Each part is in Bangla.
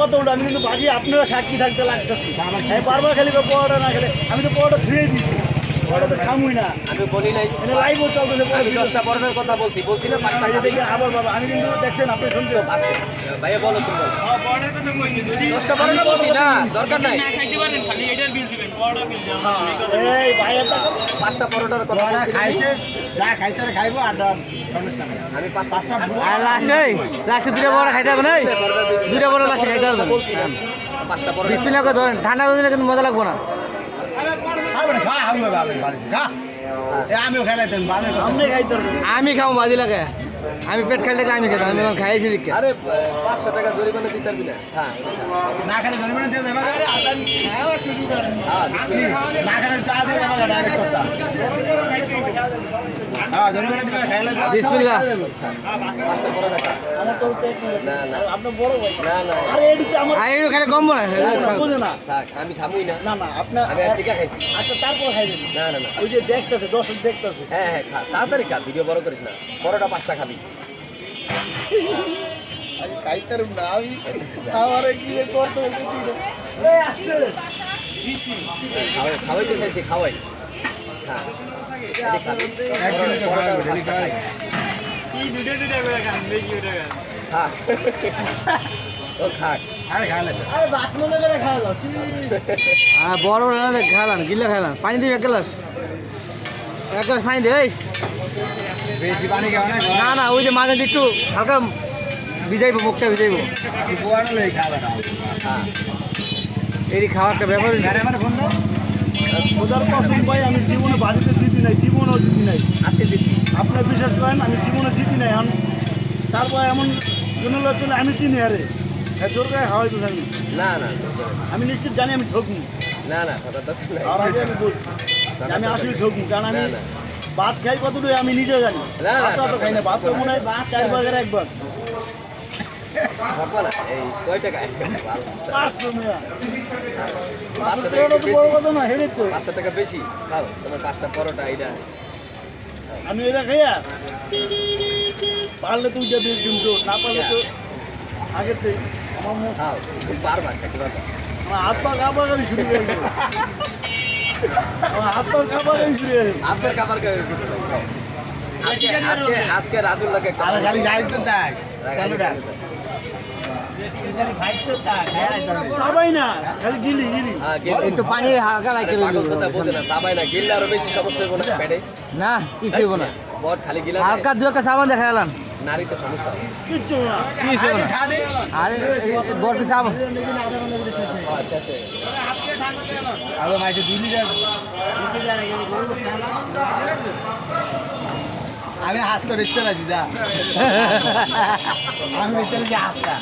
কত উল্টো আমি কিন্তু বাজি আপনারা সাক্ষী থাকতে লাগতেছি। হ্যাঁ বারবার খালি করে পরোটা না খেলে, আমি তো পড়াটা ধুয়ে দিচ্ছি খামুই না। আমি বলি নাই। লাইভও চলতেছে আমি দশটা পরোটার কথা বলছি বলছি না পাঁচটা দেখে আবার বাবা আমি কিন্তু দেখছেন আপনি শুনছেন। ভাইয়া বলো তুমি দশটা পরোটা বলছি না দরকার নাই। এই ভাইয়ের টাকা পাঁচটা পরোটার কথা। খাইছে যা খাইতে হবে খাইবো আর দাম সমস্যা নেই। আমি পাঁচটা আর লাস্টে লাস্টে দুটো বড় খাইতে হবে না দুটো বড় লাস্টে খাইতে হবে। বলছি পাঁচটা পরোটা বিসমিল্লাহ করে ধরেন ঠান্ডা দিলে কিন্তু মজা লাগবো না। আমি ভালো বাড়ি খা। এ আমিও খেলাইতাম ভালো কথা। আপনি খাইতে হবে আমি খাব বাজি লাগে। আমি পেট খাইলে আমি খেতাম আমি খাইছি দিকে। আরে পাঁচশো টাকা জরিমানা দিতে পারবি না। হ্যাঁ। না খেলে জরিমানা দিয়ে যাবে হ্যাঁ বিসমিল্লাহ। না খেলে টাকা দিয়ে যাবে ডাইরেক্ট কথা। হ্যাঁ জরিমানা দিবে খাইলে বিসমিল্লাহ। পাঁচটা পরোটা খা। আমার তো পেট নেই। না না। আপনার বড় ভাই। না না। আরে এদিকে আমার আর একটু খাইলে কমবো না বোঝে না। আমি খাবই না। না না আপনার আমি টিকা খাইছি। আচ্ছা তারপর খাইবেন। না না না। ওই যে দেখতেছে দর্শক দেখতেছে। হ্যাঁ হ্যাঁ খা। তাড়াতাড়ি খা ভিডিও বড় করিস না। পরোটা পাঁচটা খাবি আমি খাইতাম না আমি খাওয়ারে গিয়ে করতে খাওয়াইতে চাইছি খাওয়াই। হ্যাঁ। মনে বড় বড় না খাইলাম গিলে খাইলাম পানি দিবি এক গ্লাস? এক গ্লাস পানি দে বেশি পানি খাওয়া না না না ওই যে মাঝে একটু হালকা ভিজাইবো মুখটা ভিজাইবো। হ্যাঁ। এই খাওয়া একটা ব্যাপার খোদার কসম ভাই আমি জীবনে বাজিতে জিতি নাই জীবনেও জিতি নাই। আপনার বিশ্বাস করেন আমি জীবনে জিতি নাই আমি তারপর এমন জন্য চলে আমি চিনি আরে। হ্যাঁ জোর গায়ে হাওয়াই তো না না আমি নিশ্চিত জানি আমি ঠকনি না না। আর আগে আমি বলছি। আমি আসলে ঠকনি কারণ আমি। ভাত খাই কতটুকু আমি নিজে জানি। ভাত তো খাই না। ভাত তো মনে হয় চার ভাগের একবার। পাঁচশো টাকা। বেশি। খাও তোমার পাঁচটা পরোটা এইটা। আমি এটা খাইয়া পারলে তো উঠে দিয়ে কিন্তু না পারলে তো আগে তো আমার মুখ তুমি পারবা আমার হাত পা হয়ে হাত পা শুরু হয়ে গেল আপনার খাবার। আজকে আজকে আজকে রাজুর লাগে খালি গাড়ি তো দেখ সবাই না খালি গিলি গিলি। হ্যাঁ, একটু পানি হালকা আরে রাখতে পাগল সাথে বোঝে না, চাবাই না, গিললে আরও বেশি সমস্যা হইবো না, না কিছু হইব না। বট খালি গিলা হালকা দু একটা সাবান দেখা গেলাম নারী তো সমস্যা আরে হ্যাঁ, শেষ আরও মাইছে দুই লিটার আমি হাসতে বেচতে লাগছি যা। আমি বেচতে লাগছি হাসতা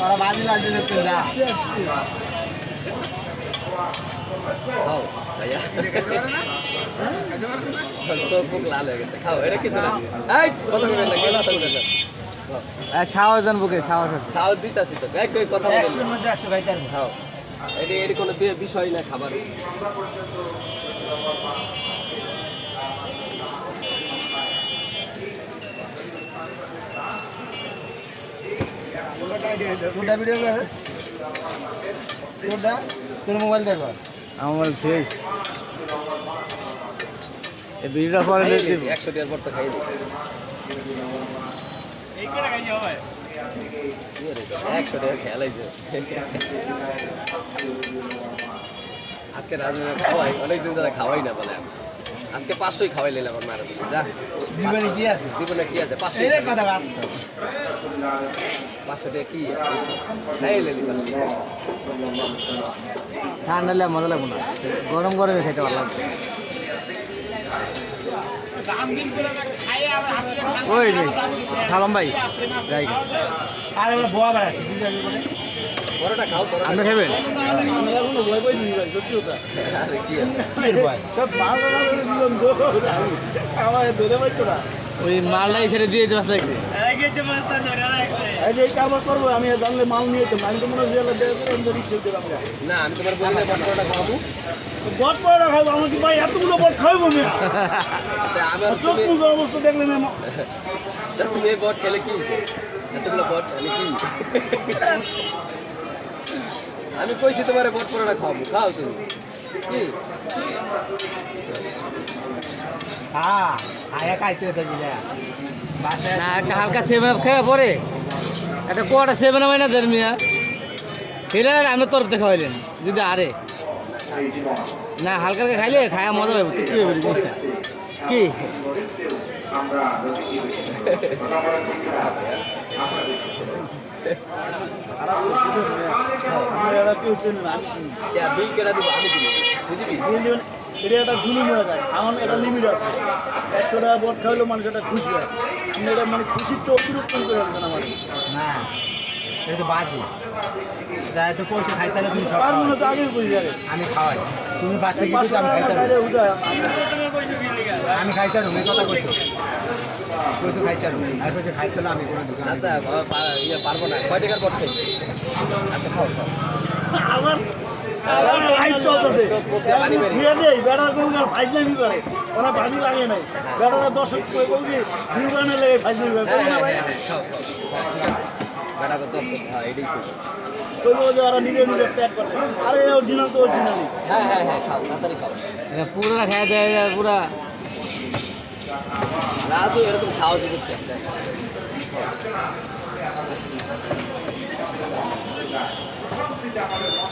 ওরা বাজি লাগছে যা। খাও, ভাইয়া। তোর মুখ লাল হয়ে গেছে। খাও, এটা কিছু না। এই, কথা বলবেন না, কেন কথা বলবেন সাহস দেন বুকে সাহস সাহস দিতাছি তো। এই, কথা একশোর মধ্যে একশো খাইতে খাও। এটি এটি কোনো বিষয় না খাবার তোরটা ভিডিও তোরটা তোর মোবাইল দেখো আমার সেই এই ভিডিওটা পরে একশো টাকার পর তো রে, একশো টাকা খেয়ালাইছে আজকে রাজু খাওয়াই অনেকদিন ধরে খাওয়াই না বলে। আজকে পাঁচশোই খাওয়াই নিলাম আমার মারা যা জীবনে কি আছে? জীবনে কি আছে? পাঁচশো কথা ঠান্ডা মজা লাগবে না গরম গরমে খেতে ভালো লাগবে ওই রে সালাম ভাই যাই আর বোয়া বেড়া আপনি খাবেন ওই মালটাই ছেড়ে দিয়ে দিতে পারছে এই যে এই কারবার করব আমি জানলে মাল নিয়ে যেতাম আমি তো মনে হয় আমি তো রিক্স দিলাম না আমি তোমার বলি না বট পয়লা খাব আমাকে ভাই এতগুলো বট খাইবো মেয়া? আমি আর চোখ মুখের অবস্থা দেখলে মেয়ে তুমি এই বট খেলে কি? এতগুলো বট আমি কি? আমি কইছি তোমার বট পরোটা খাও তুমি। কি? হ্যাঁ আয়া খাইতে থাকি না একটা হালকা সেভেন খেয়ে পরে একটা কোয়াটা সেভেন আপ না দেন মিয়া খেলে আমি তরফ থেকে খাওয়াইলেন যদি আরে না হালকা হালকা খাইলে খায়া মজা পাবো তৃপ্তি পাবে জিনিসটা কি বিল কেনা দিব আমি দিব দিবি বিল দেবেন এটা একটা জুলুম হয়ে যায়। আমার একটা লিমিট আছে। একশো টাকা বট খাইলেও মানুষ একটা খুশি হয়। আপনি এটা মানে খুশির তো অতিরিক্ত করে রাখবেন আমার না এটা তো বাজি। যা এত করছে খাইতে হলে তুমি সব মনে তো আগেই বুঝে যাবে। আমি খাওয়াই। তুমি পাঁচটা আমি খাইতে আমি কথা কইছো কইছো খাইতে পারব। আর কইছো খাইতে হলে আমি কোনো দোকান আচ্ছা ইয়ে পারব না। কয় টাকার বট খাই আচ্ছা খাও খাও। আমার আমার লাইট চলতেছে। ধুয়ে দেই বেটার কেউ আর ফাইজলামি করে ওরা বাজি লাগে নাই। বেটারা দর্শক কই কই লেগে ফাইজলামি করে। হ্যাঁ না হ্যাঁ ভাই হ্যাঁ হ্যাঁ, খাও খাও হ্যাঁ, ঠিক আছে বেটা কত হ্যাঁ এটাই তো কই বলে যে ওরা নিজে নিজে প্যাক করে আরে অরিজিনাল তো অরিজিনালই হ্যাঁ হ্যাঁ হ্যাঁ খাও তাড়াতাড়ি খাও এটা পুরোটা খাইয়া দেয় যায় পুরা রাজু এরকম সাহস করছে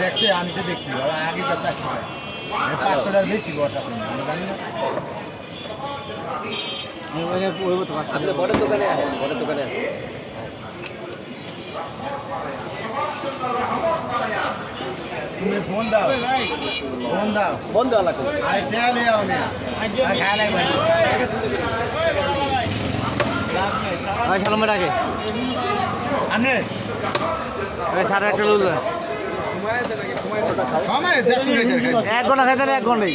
দেখছে আমি তো দেখছি আগে চারশো পাঁচশোটার বেশি আমি জানি না আপনি বড় দোকানে আসেন বড় দোকানে আসেন তুমি ফোন দাও ফোন দাও বন্ধ হলা কোন আরে টেয়া লিয়ে আও না খায় নাই ভাই সালামে ডাকে আনে। এই সাড়ে একটা দেখেন এক ঘণ্টা খাইতে এক ঘন্টাই।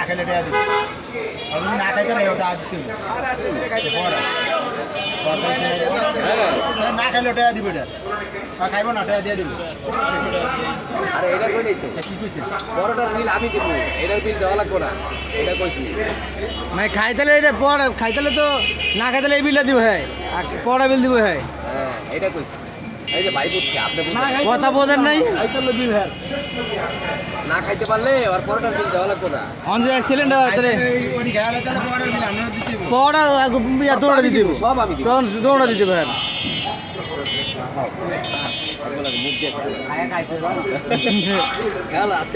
না? খাইলে না খাইতে না খাইলে টেয়া দিবি এটা খাইব না টেয়া দিয়ে দিবি আরে এটা কই তো কি কইছে বড়টার বিল আমি দিব এটার বিল দেওয়া লাগবে না এটা কইছি মানে খাইতেলে এটা পড়া খাইতালে তো না খাইতালে এই বিলটা দিব হ্যাঁ পড়া বিল দিব হ্যাঁ এটা কইছি। এই যে ভাই বুঝছে আপনি কথা বোঝেন নাই? হ্যাঁ। না খাইতে পারলে আর পরোটার বিল দেওয়া লাগবে না। অন যে দিতে দৌড়া দিতে দিব। সব আমি দিব। তখন দৌড়া দিতে খাও।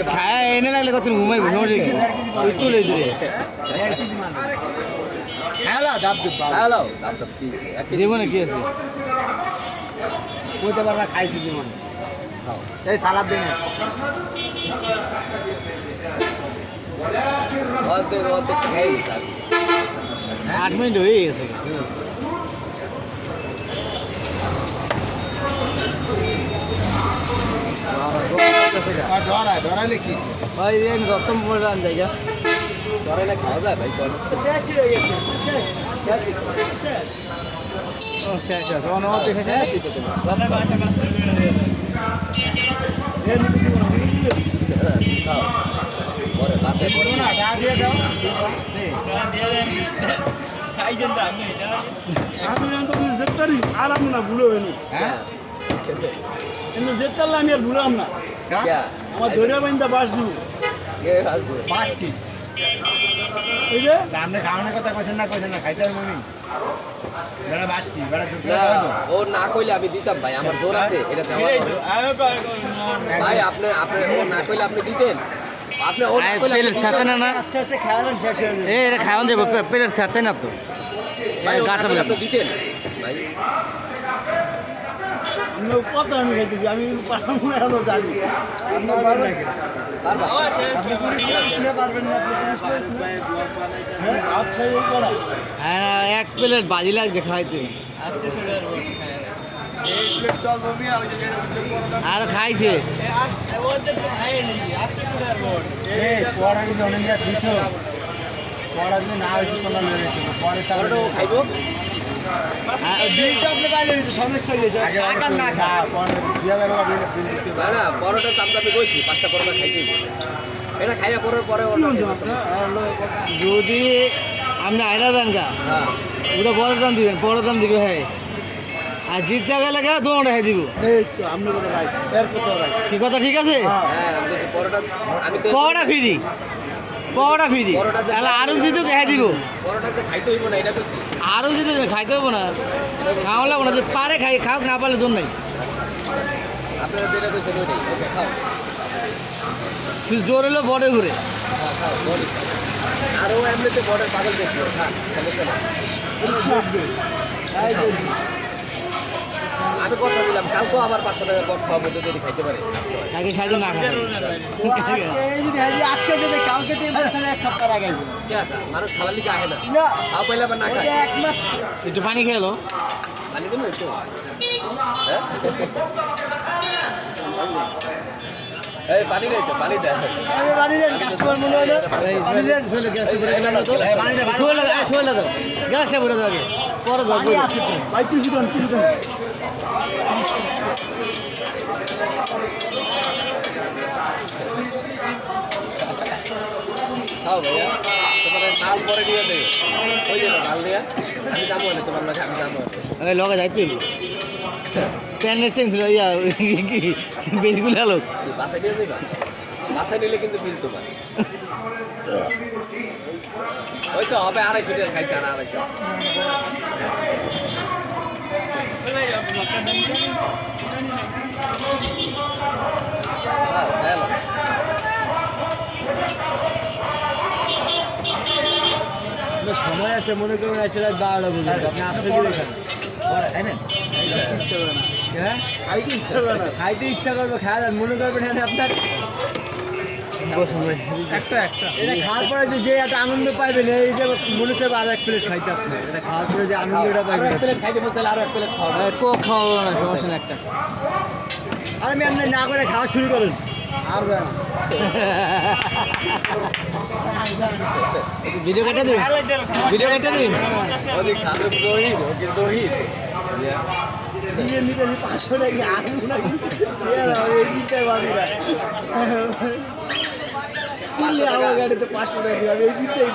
খায়া এনে লাগলে কত ঘুমাইবো চলে দিলে দাব দিব জীবনে কি আছে? কইতে পারবা খাইছি জীবন। এই সালাদ দিন। আট মিনিট হয়ে গেছে। আর ডরা ডরাইলে কি? ভাই পড়ে আন জায়গা। ধরে খাওয়া যায় ভাই শেষই হয়ে গেছে আর আমি না ভুলে হইনি কিন্তু আর ভুলাম না আমার ধৈর্য বাইন্দা বাস দিব পাঁচটি ওই যে খাওয়ানোর কথা কইছেন না কইছেন না, খাইতে মমি ও না কইলে আমি দিতাম ভাই আমার জোর আছে এটা দেওয়া ভাই আপনি আপনি ও না কইলে আপনি দিতেন। আপনি ও না কইলে সাথে না আস্তে আস্তে খাওয়ান শেষ হয়ে যাবে। এ এটা খাওয়ান যাব প্লেট সাথে না তো। ভাই গাটা আপনি দিতেন। ভাই কত আমি খাইতেছি? আমি পারব না এখনও জানি। হ্যাঁ? হ্যাঁ এক প্লেট বাজি লাগছে খাইতে। আর খাইছে? পড়া যদি না। হয়েছে পরে তাহলে খাইবো? বিল তো আপনি পাইলে দিতে সমস্যা গেছে আগে না খা না পরে দিয়া যাবে বিল বিল দিতে হবে। না না পরোটার দাম তো আমি কইছি পাঁচটা পরোটা হইবো। এটা খাইয়া পরের পরে। যদি আপনি আয়রা দেন গা হ্যাঁ। ওটা বড় দাম দিবেন বড় দাম দিবে হ্যাঁ। আর জিত জায়গা গা দোকানটা হ্যাঁ দিব। কি কথা ঠিক আছে? হ্যাঁ পরোটা আমি তো পড়া ফ্রি পড়া ফ্রি পরোটা যে- তাহলে আরও যদি হ্যাঁ দিব। পরোটা আরও যদি খাইতে হবে না খাওয়া লাগবো না যে পারে খাই খাও না পারলে জন্য নাই। জোর হলো বড়ে ঘুরে। হ্যাঁ আরও এমনিতে বর্ডার পাগল না আমি কথা দিলাম কালকেও আবার পাঁচশো টাকা বট খাওয়াবো যদি খাইতে পারে। আগে সাইডে না খাই আজকে যদি কালকে এক সপ্তাহ আগে মানুষ খাবার লিগে আহে না। না। পাইলে আবার না খায়। এক মাস একটু পানি খেয়ে এলো পানি দেবো একটু? হ্যাঁ? এই পানি তো পানি দেয়। আমি বাড়ি যান কাস্টমার মনে হয় না? বাড়ি যান শুয়ে গ্যাসটা ভরে এই তো। পানি দে, পানি শুয়ে লাগা শুয়ে লাগা ভরে দাও আগে। পরে দাও আছে তো। ভাই দেন দেন খাও ভাইয়া তোমার নাল পরে দিয়ে দেবে ওই যে নাল দিয়া? আমি যাব না তোমার কাছে আমি যাব। আগে লগে যাইতে হইব। প্যানের চেন ছিল ইয়া কি বেলগুলো আলো? বাসায় নিয়ে যাবা বাসায় নিলে কিন্তু বিল তোমার। ওই তো হবে আড়াইশো টাকা খাইছে আর আড়াইশো। হ্যাঁ। সময় আছে মনে করুন আছে রাত বারোটা পর্যন্ত। আপনি আসতে দিলে? হ্যাঁ খাইতে ইচ্ছা করে না। খাইতে ইচ্ছা করবে খাওয়া মনে করবেন আপনার একটা একটা। এটা খাওয়ার পরে যে যে একটা আনন্দ পাইবেন এই যে মনে হচ্ছে আর এক প্লেট খাইতে আপনি। এটা খাওয়ার পরে যে আনন্দটা আরও পাইবেন এক প্লেট খাইতে বলছে আরও এক প্লেট খাওয়া না সমস্যা না একটা। আর আমি আপনি না করে খাওয়া শুরু করুন। আর যায় ভিডিও কেটে দিন। ভিডিও কেটে দিন। ওদিক সাধু দহিদ ওকে দহিদ নিজে নিতে পাঁচশো টাকা নাকি। চিন্তায় না গাড়িতে পাঁচশো টাকা। দিবে আমি এই চিন্তায়